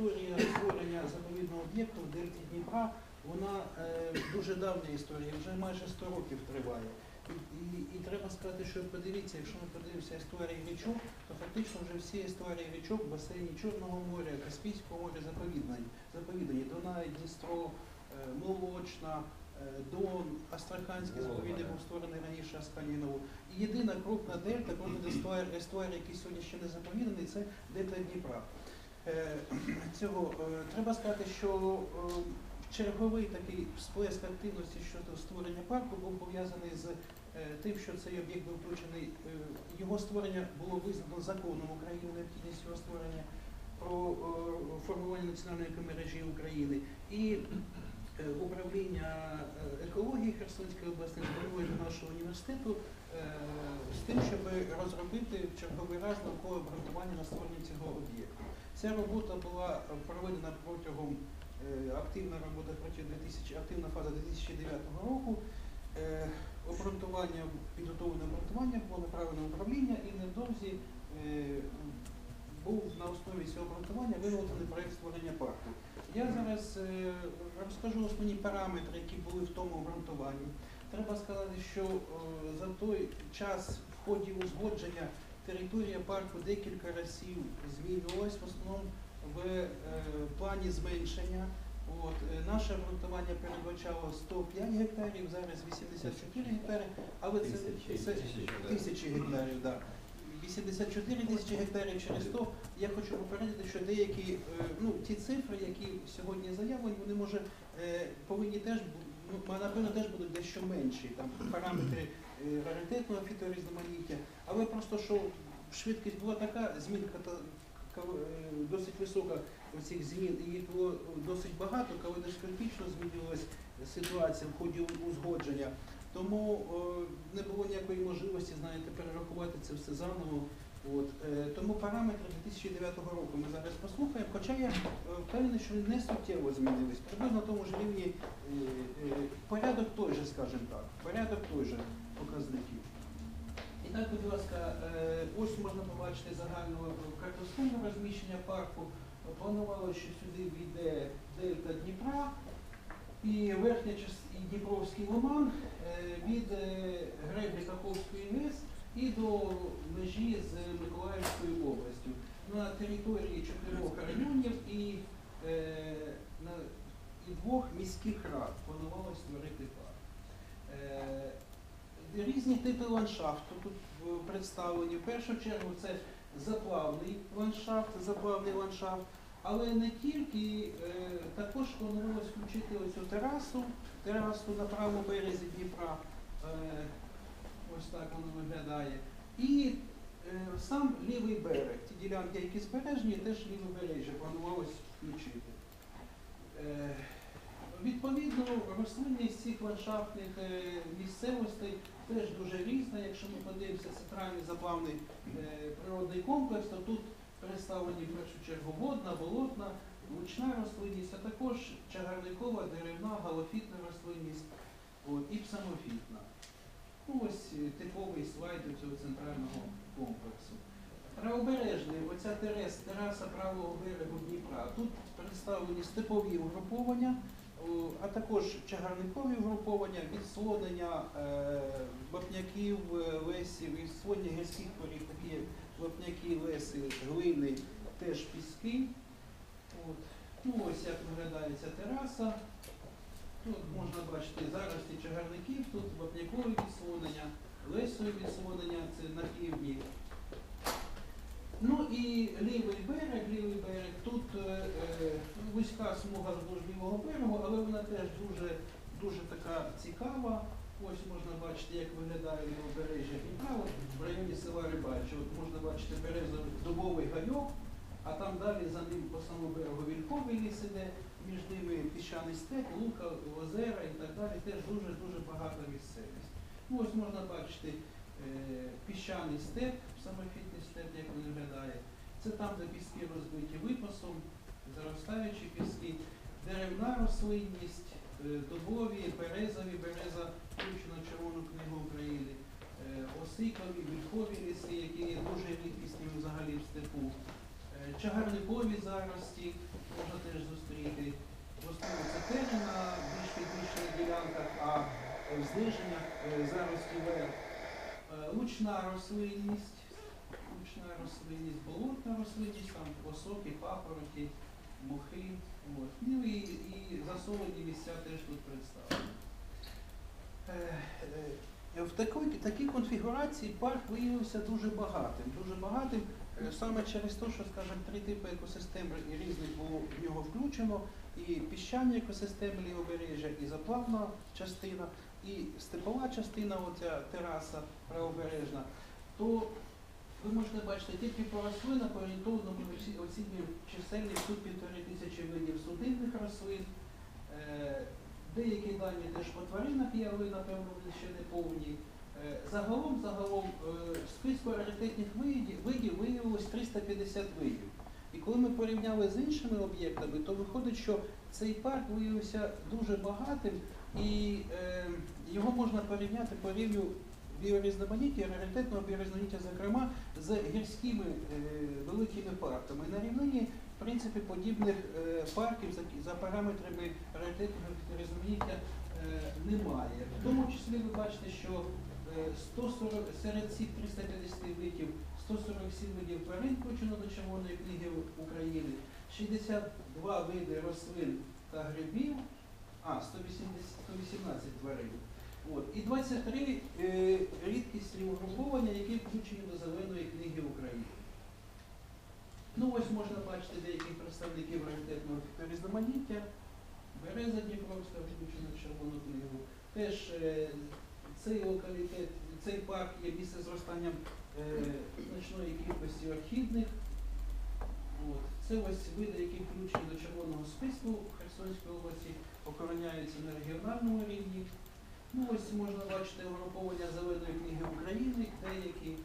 історія створення заповідного об'єкту в дельті Дніпра, вона е, дуже давня історія, вже майже 100 років триває. І, і, і треба сказати, що подивіться, якщо ми подивимося історії річок, то фактично вже всі історії річок в басейні Чорного моря, Каспійського моря заповідні, заповідані. Дунай, Дністро, е, Молочна, е, Дон, Астраханський заповідник був створений раніше Асканінов. І єдина крупна дельта, естуар, естуар, який сьогодні ще не заповіданий, це дельта Дніпра. Е, Цього е, треба сказати, що е, черговий такий сплеск активності щодо створення парку був пов'язаний з тим, що цей об'єкт був включений. Його створення було визнано законом України, необхідність його створення про формування національної екомережі України. І управління екології Херсонської області звернулося до нашого університету з тим, щоб розробити в черговий раз наукове обґрунтування на створення цього об'єкту. Ця робота була проведена протягом е, активна робота протягом 2000, активна фаза 2009 року. Е, Обґрунтування, підготовлене обґрунтування було направлено управління і невдовзі е, був на основі цього обґрунтування виготовлений проєкт створення парку. Я зараз е, розкажу основні параметри, які були в тому обґрунтуванні. Треба сказати, що е, за той час в ході узгодження територія парку декілька разів змінювалась, в основному в е, плані зменшення. От, е, наше обґрунтування передбачало 105 гектарів, зараз 84 гектари, але це, це тисячі, гектарів, да. 84 тисячі гектарів через то. Я хочу попередити, що деякі, е, ну, ті цифри, які сьогодні заявлені, вони може е, повинні теж ну, напевно теж будуть дещо менші, там параметри раритетного фіторізноманіття, але просто що швидкість була така, ка- е, досить висока цих змін, і їх було досить багато, калейдоскопічно змінювалася ситуація в ході узгодження. Тому е, не було ніякої можливості, знаєте, перерахувати це все заново. От, е, тому параметри 2009 року ми зараз послухаємо, хоча я е, впевнений, що не суттєво змінились. Приблизно на тому ж рівні е, е, порядок той же, скажімо так, порядок той же показників. І так, будь ласка, е, ось можна побачити загальне картосхему розміщення парку. Планувало, що сюди війде дельта Дніпра і верхня частина Дніпровський лиман е, від е, греблі Каховської ГЕС і до межі з Миколаївською областю на території чотирьох районів і, і двох міських рад планувалось створити парк. Різні типи ландшафту тут представлені. В першу чергу це заплавний ландшафт, заплавний ландшафт, але не тільки, е, також планувалось включити оцю терасу, терасу на правому березі Дніпра. Е, ось так воно виглядає. І е, сам лівий берег. Ті ділянки, які збережені, теж лівобережжя планувалось включити. Відповідно, рослинність цих ландшафтних е, місцевостей теж дуже різна. Якщо ми подивимося центральний заплавний е, природний комплекс, то тут представлені в першу чергу водна, болотна, лучна рослинність, а також чагарникова, деревна, галофітна рослинність от, і псамофітна. Ось е, типовий слайд у цього центрального комплексу. Правобережний, оця терес, тераса правого берегу Дніпра. Тут представлені степові угруповання, а також чагарникові угруповання, відслонення е, вапняків, е, лесів, відслонення гірських порід, такі як вапняки, леси, глини, теж піски. От. Ну, ось як виглядає ця тераса. Тут можна бачити зарості чагарників, тут вапнякові відслонення, лесові відслонення, це на півдні. Ну і лівий берег, лівий берег, тут е, е, вузька смуга вздовж лівого берегу, але вона теж дуже, дуже така цікава. Ось можна бачити, як виглядає лівобережжя Дніпра, в районі села Рибаче. От можна бачити березовий дубовий гайок, а там далі за ним по самому берегу вільховий ліс іде, між ними піщаний степ, лука, озера і так далі. Теж дуже-дуже багата місцевість. Ну, ось можна бачити е, піщаний степ, самофітний степ, як він виглядає. Це там, де піски розбиті випасом, заростаючі піски, деревна рослинність, е, дубові, березові, береза включена Червону книгу України, е, осикові, вільхові ліси, які є дуже рідкісні взагалі в степу. Е, Чагарникові зарості можна теж зустріти. Рослина це теж на більш підвищених ділянках, а в зниженнях зарості вверх. Е, Лучна рослинність, лучна рослинність, болотна рослинність, там осоки, папороті, мохи. От. Ну і, і засолені місця теж тут представлені. Е, е, В такій, такій конфігурації парк виявився дуже багатим. Дуже багатим е, саме через те, що, скажімо, три типи екосистем різних було в нього включено. І піщані екосистеми лівобережжя, і заплавна частина, і степова частина, оця тераса правобережна, то ви можете бачити тільки по рослинах орієнтовно ми оцінюємо чисельність тут тисячі видів судинних рослин. Е, Деякі дані теж по тваринах є, але напевно ще не повні. Е, Загалом, загалом е, в списку раритетних видів, виявилось 350 видів. І коли ми порівняли з іншими об'єктами, то виходить, що цей парк виявився дуже багатим, і його можна порівняти по рівню біорізноманіття, раритетного біорізноманіття, зокрема, з гірськими е, великими парками. На рівнині, в принципі, подібних е, парків за, параметрами раритетного різноманіття е, немає. В тому числі ви бачите, що е, 140, серед цих 350 видів 147 видів тварин включено до Червоної книги України, 62 види рослин та грибів, а 180, 118 тварин. От, і 23 е, рідкісні угруповання, які включені до Зеленої книги України. Ну ось можна бачити деяких представників раритетного різноманіття. Береза Дніпровська включена в Червону книгу. Теж е, цей локалітет, цей парк є місце зростанням е, значної кількості орхідних. От. Це ось види, які включені до червоного списку в Херсонській області, охороняються на регіональному рівні. Ну ось можна бачити угруповання Зеленої книги України, деякі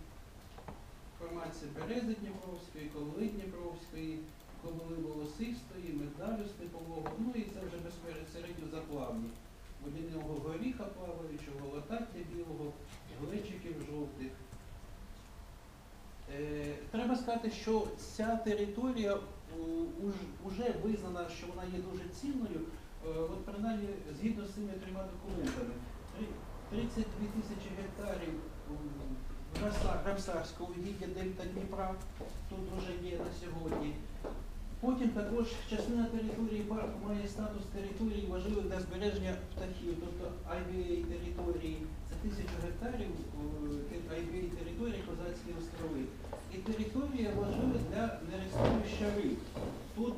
інформація Берези Дніпровської, Ковали Дніпровської, Ковали Волосистої, медалю Степового, ну і це вже безпосередньо заплавні. Водяного горіха плаваючого, латаття білого, глечиків жовтих. Е, Треба сказати, що ця територія вже визнана, що вона є дуже цінною, е, от принаймні згідно з цими трьома документами. Три- 32 тисячі гектарів Рамса- угіддя Дельта Дніпра тут вже є на сьогодні. Потім також частина території парку має статус території важливих для збереження птахів, тобто IBA території. Це тисячу гектарів IBA території Козацькі острови. І територія важлива для нерестовища риб. Тут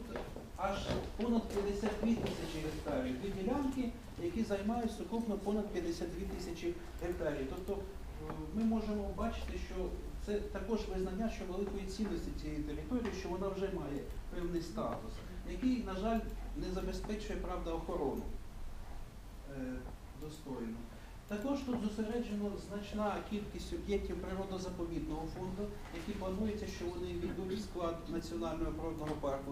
аж понад 52 тисячі гектарів. Дві ділянки, які займають сукупно понад 52 тисячі гектарів. Тобто е, ми можемо бачити, що це також визнання, що великої цінності цієї території, що вона вже має певний статус, який, на жаль, не забезпечує правда охорону е, достойно. Також тут зосереджено значна кількість об'єктів природозаповідного фонду, які планується, що вони війдуть в склад національного природного парку.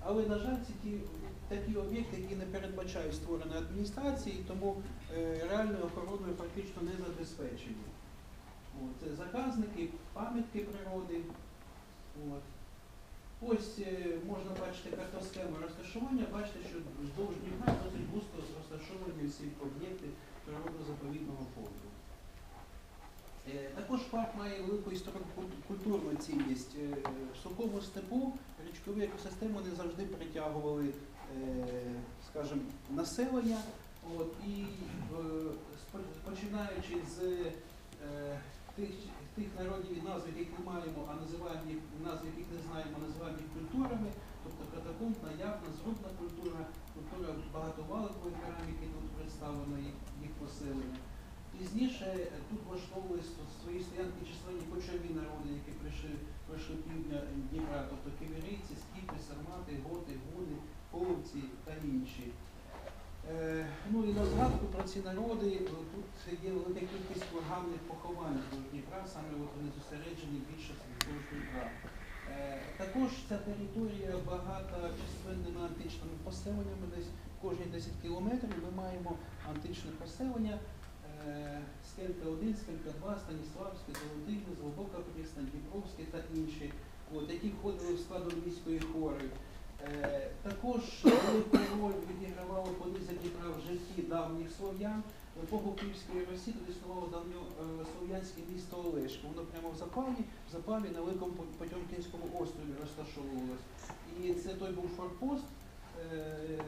Але, на жаль, це ті такі об'єкти, які не передбачають створення адміністрації, тому е, реальною охороною практично не забезпечені. Це заказники, пам'ятки природи. Ось е, можна бачити картосхему розташування, бачите, що вздовж Дніпра досить густо розташовані всі об'єкти природозаповідного фонду. Е, Також парк має велику історико-культурну цінність. В сухому степу річкові екосистеми не завжди притягували, скажімо, населення. От, і е, починаючи з е, тих, тих народів, назв яких не маємо, а називаємо їх назв яких не знаємо, називаємо їх культурами, тобто катакомбна, явна, зрубна культура, культура багатовалкової кераміки, тут представлено їх, їх поселення. Пізніше е, тут влаштовували свої стоянки численні кочові народи, які прийшли, прийшли півдня Дніпра, тобто ківірійці, скіфи, сармати, готи, гуни, половці та інші. Е, ну і на згадку про ці народи е, тут є велика кількість курганних поховань до Дніпра, саме вони зосереджені більше вздовж Дніпра. Е, також ця територія багата численними античними поселеннями, десь кожні 10 кілометрів ми маємо античне поселення. Скелька 1, Скелька 2, Станіславське, Золотий, Глибока Прісна, Дніпровське та інші. от, які входили в склад львівської хори. Е, Також велику роль відігравало понизя Дніпра в житті давніх слов'ян. В епоху Київської Росії тут існувало давньо е, слов'янське місто Олешко. Воно прямо в запалі, в запалі на Великому По- Потьомкінському острові розташовувалось. І це той був форпост е,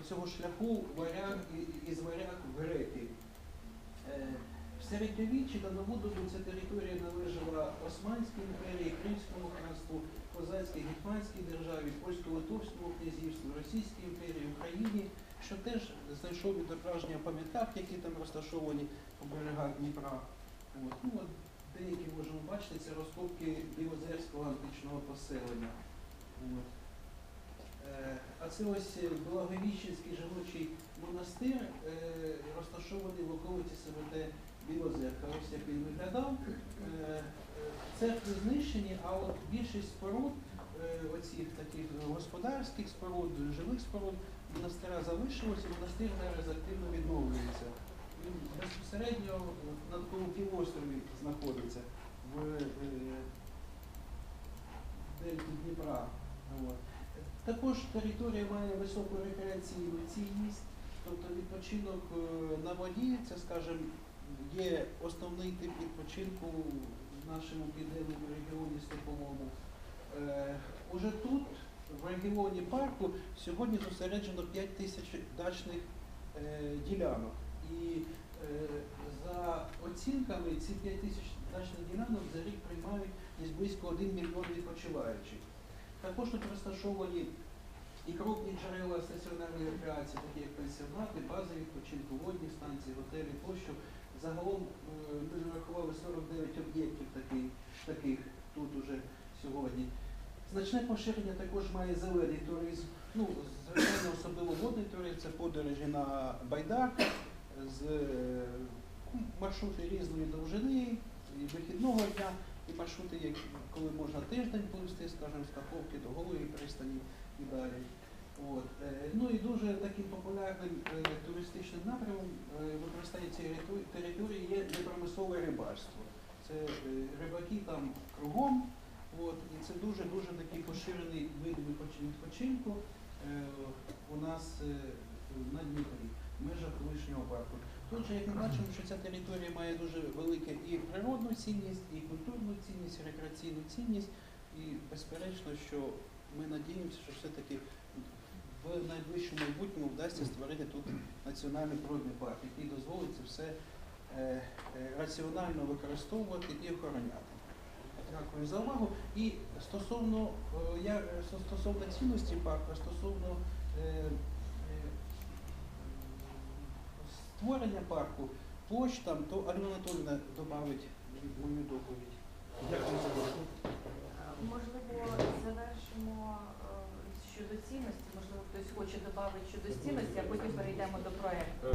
оцього шляху варяг із варяг в греки. В середньовіччі на Новодобу ця територія належала Османській імперії, Кримському ханству, Козацькій Гетьманській державі, Польсько-Литовському князівству, Російській імперії, Україні, що теж знайшов відображення в пам'ятках, які там розташовані по берегах Дніпра. От. Ну, от деякі можемо бачити, це розкопки Білозерського античного поселення. От. Е, А це ось Благовіщенський жіночий монастир, е, розташований в околиці СВТ Білозерка. Ось як він виглядав. Е, е, Церкви знищені, а от більшість споруд, е, оцих таких господарських споруд, живих споруд, монастира залишилось, і монастир зараз активно відновлюється. Він безпосередньо на такому півострові знаходиться в дельті Дніпра. Також територія має високу рекреаційну цінність, тобто відпочинок на воді, це, скажімо, є основний тип відпочинку в нашому південному регіоні Степовому. Е, Уже тут, в регіоні парку, сьогодні зосереджено 5 тисяч дачних е, ділянок. І е, за оцінками ці 5 тисяч дачних ділянок за рік приймають десь близько 1 мільйон відпочиваючих. Також тут розташовані і крупні джерела стаціонарної рекреації, такі як пенсіонати, бази відпочинку, водні станції, готелі тощо. Загалом е, ми зарахували 49 об'єктів таких, таких тут уже сьогодні. Значне поширення також має зелений туризм. Ну, звичайно, особливо водний туризм, це подорожі на байдарках з е, маршрути різної довжини, і вихідного дня, і маршрути, коли можна тиждень пливсти, скажімо, з Каховки до Голої пристані і далі. От. е, Ну і дуже таким популярним е, туристичним напрямом е, використання цієї території є непромислове рибальство. Це рибаки там кругом, от, і це дуже-дуже такий поширений вид відпочинку у нас на Дніпрі, в межах колишнього парку. Тут же, як ми бачимо, що ця територія має дуже велику і природну цінність, і культурну цінність, і рекреаційну цінність. І безперечно, що ми надіємося, що все-таки в найближчому майбутньому вдасться створити тут національний природний парк, який дозволить це все е, е, раціонально використовувати і охороняти. Дякую за увагу. І стосовно, е, я, е, стосовно цінності парку, стосовно е, е, створення парку, площ там, то Альона Анатольовна додавить мою доповідь. Дякую за увагу. Можливо, щодо цінності, можливо, хтось хоче додати щодо цінності, а потім перейдемо до проекту.